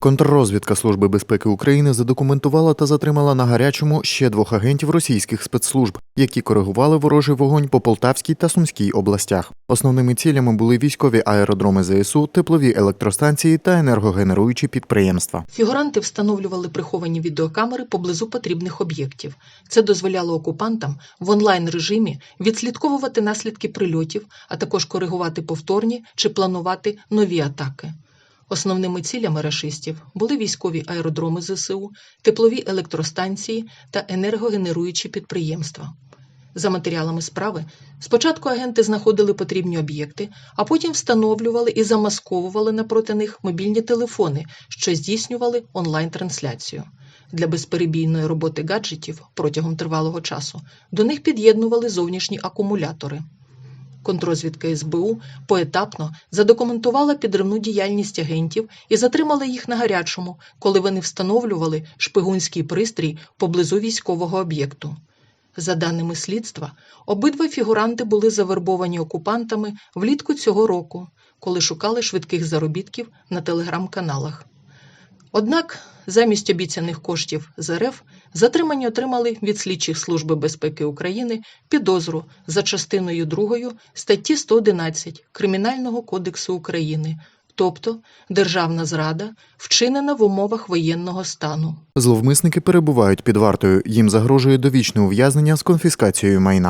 Контррозвідка Служби безпеки України задокументувала та затримала на гарячому ще двох агентів російських спецслужб, які коригували ворожий вогонь по Полтавській та Сумській областях. Основними цілями були військові аеродроми ЗСУ, теплові електростанції та енергогенеруючі підприємства. Фігуранти встановлювали приховані відеокамери поблизу потрібних об'єктів. Це дозволяло окупантам в онлайн режимі відслідковувати наслідки прильотів, а також коригувати повторні чи планувати нові атаки. Основними цілями рашистів були військові аеродроми ЗСУ, теплові електростанції та енергогенеруючі підприємства. За матеріалами справи, спочатку агенти знаходили потрібні об'єкти, а потім встановлювали і замасковували напроти них мобільні телефони, що здійснювали онлайн-трансляцію. Для безперебійної роботи гаджетів протягом тривалого часу до них під'єднували зовнішні акумулятори. Контрозвідка СБУ поетапно задокументувала підривну діяльність агентів і затримала їх на гарячому, коли вони встановлювали шпигунський пристрій поблизу військового об'єкту. За даними слідства, обидва фігуранти були завербовані окупантами влітку цього року, коли шукали швидких заробітків на телеграм-каналах. Однак, замість обіцяних коштів з РФ затримані отримали від слідчих Служби безпеки України підозру за частиною 2 статті 111 Кримінального кодексу України, тобто державна зрада, вчинена в умовах воєнного стану. Зловмисники перебувають під вартою. Їм загрожує довічне ув'язнення з конфіскацією майна.